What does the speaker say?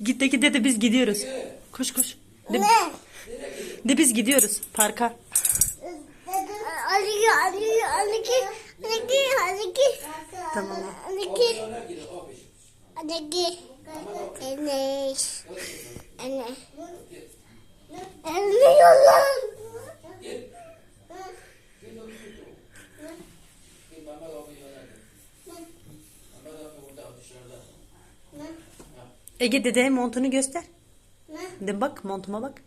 De ki dede biz gidiyoruz. Koş koş. De, de biz gidiyoruz parka. Anne, anne, anne, anne, anne, Tamam. anne, anne, anne, anne, anne, yollan. Ege dede montunu göster. De bak montuma bak.